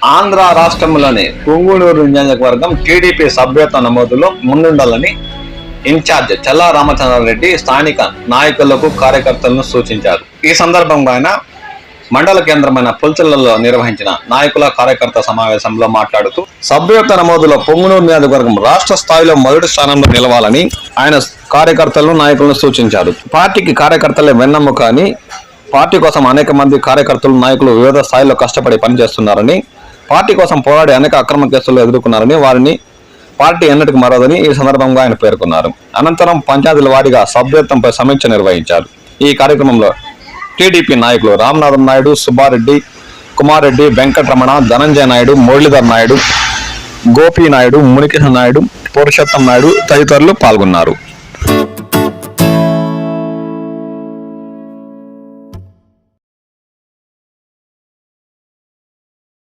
ఆంధ్ర రాష్ట్రంలోని పుంగునూరు నియోజకవర్గం టీడీపీ సభ్యత్వ నమోదులో ముందుండాలని ఇన్ఛార్జ్ చల్లా రామచంద్రారెడ్డి స్థానిక నాయకులకు కార్యకర్తలను సూచించారు. ఈ సందర్భంగా ఆయన మండల కేంద్రమైన పుల్చలలో నిర్వహించిన నాయకుల కార్యకర్త సమావేశంలో మాట్లాడుతూ సభ్యత్వ నమోదులో పొంగునూరు నియోజకవర్గం రాష్ట్ర స్థాయిలో మొదటి స్థానంలో నిలవాలని ఆయన కార్యకర్తలను నాయకులను సూచించారు. పార్టీకి కార్యకర్తలే వెన్నెముక అని పార్టీ కోసం అనేక మంది కార్యకర్తలు నాయకులు వివిధ స్థాయిలో కష్టపడి పనిచేస్తున్నారని పార్టీ కోసం పోరాడి అనేక అక్రమ కేసులు ఎదుర్కొన్నారని వారిని పార్టీ ఎన్నటికి మరదని ఈ సందర్భంగా ఆయన పేర్కొన్నారు. అనంతరం పంచాయతీల వారీగా సభ్యత్వంపై సమీక్ష నిర్వహించారు. ఈ కార్యక్రమంలో టీడీపీ నాయకులు రామనాథం నాయుడు సుబ్బారెడ్డి కుమారెడ్డి వెంకటరమణ ధనంజయ నాయుడు మురళీధర్ నాయుడు గోపీ నాయుడు మునికృష్ణ నాయుడు పురుషోత్తం నాయుడు తదితరులు పాల్గొన్నారు.